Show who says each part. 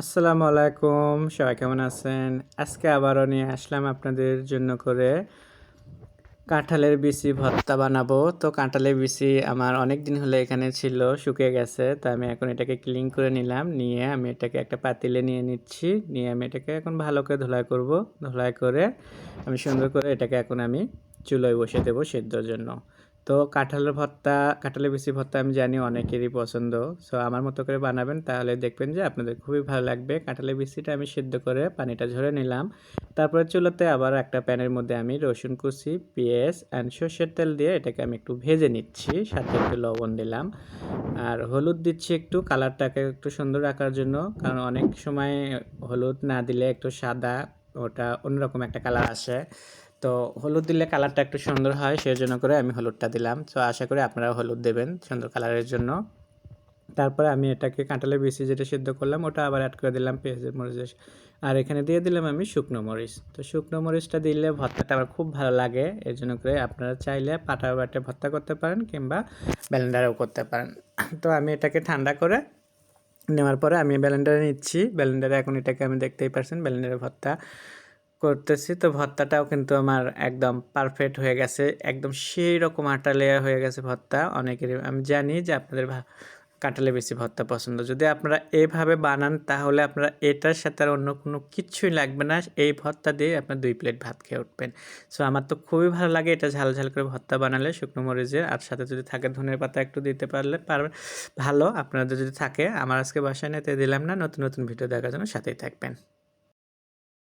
Speaker 1: আসসালামু আলাইকুম, সবাই কেমন আছেন? আজকে আবারও নিয়ে আসলাম আপনাদের জন্য করে কাঁঠালের বিচি ভর্তা বানাবো। তো কাঁঠালের বিচি আমার অনেক দিন হলে এখানে ছিল, শুকিয়ে গেছে তো আমি এখন এটাকে ক্লিন করে নিলাম। নিয়ে আমি এটাকে একটা পাতিলে নিয়ে নিচ্ছি, নিয়ে আমি এটাকে এখন ভালো করে ধোলাই করব। ধোলাই করে আমি সুন্দর করে এটাকে এখন আমি চুলোয় বসে দেবো সেদ্ধর জন্য। তো কাঁঠালের ভর্তা, কাঁঠালের বিচি ভর্তা আমি জানি অনেকেরই পছন্দ। সো আমার মতো করে বানাবেন, তাহলে দেখবেন যে আপনাদের খুবই ভালো লাগবে। কাঁঠালের বিচিটা আমি সিদ্ধ করে পানিটা ঝরে নিলাম। তারপরে চুলোতে আবার একটা প্যানের মধ্যে আমি রসুন কুচি, পেঁয়াজ অ্যান্ড সর্ষের তেল দিয়ে এটাকে আমি একটু ভেজে নিচ্ছি। সাথে একটু লবণ দিলাম। আর হলুদ দিচ্ছি একটু, কালারটাকে একটু সুন্দর রাখার জন্য। কারণ অনেক সময় হলুদ না দিলে একটু সাদা ওটা অন্যরকম একটা কালার আসে। তো হলুদ দিলে কালারটা একটু সুন্দর হয় সেই জন্য করে আমি হলুদটা দিলাম। তো আশা করি আপনারা হলুদ দেবেন সুন্দর কালারের জন্য। তারপরে আমি এটাকে কাঁঠালের বিচি যেটা সিদ্ধ করলাম, ওটা আবার অ্যাড করে দিলাম পেঁয়াজের মরিচ আর এখানে দিয়ে দিলাম আমি শুকনো মরিচ। তো শুকনো মরিচটা দিলে ভর্তাটা আমার খুব ভালো লাগে এর জন্য করে আপনারা চাইলে পাটা বাটে ভর্তা করতে পারেন কিংবা ব্যালেন্ডারেও করতে পারেন। তো আমি এটাকে ঠান্ডা করে নেওয়ার পরে আমি ব্যালেন্ডারে নিচ্ছি। ব্যালেন্ডারে এখন এটাকে আমি দেখতেই পারছেন ব্যালেন্ডারে ভর্তা। করতেছি। তো ভর্তাটাও কিন্তু আমার একদম পারফেক্ট হয়ে গেছে। একদম সেই রকম আটালে হয়ে গেছে ভর্তা অনেকেরই, আমি জানি যে আপনাদের কাঁঠালে বেশি ভর্তা পছন্দ। যদি আপনারা এইভাবে বানান, তাহলে আপনারা এটার সাথে আর অন্য কোনো কিছুই লাগবে না। এই ভর্তা দিয়ে আপনার দুই প্লেট ভাত খেয়ে উঠবেন। সো আমার তো খুবই ভালো লাগে এটা ঝাল ঝাল করে ভর্তা বানালে। শুকনো মরিচের আর সাথে যদি থাকে ধনের পাতা একটু দিতে পারলে পারবেন। ভালো, আপনাদের যদি থাকে, আমার আজকে বাসায় নিতে দিলাম না। নতুন নতুন ভিডিও দেখার জন্য সাথেই থাকবেন।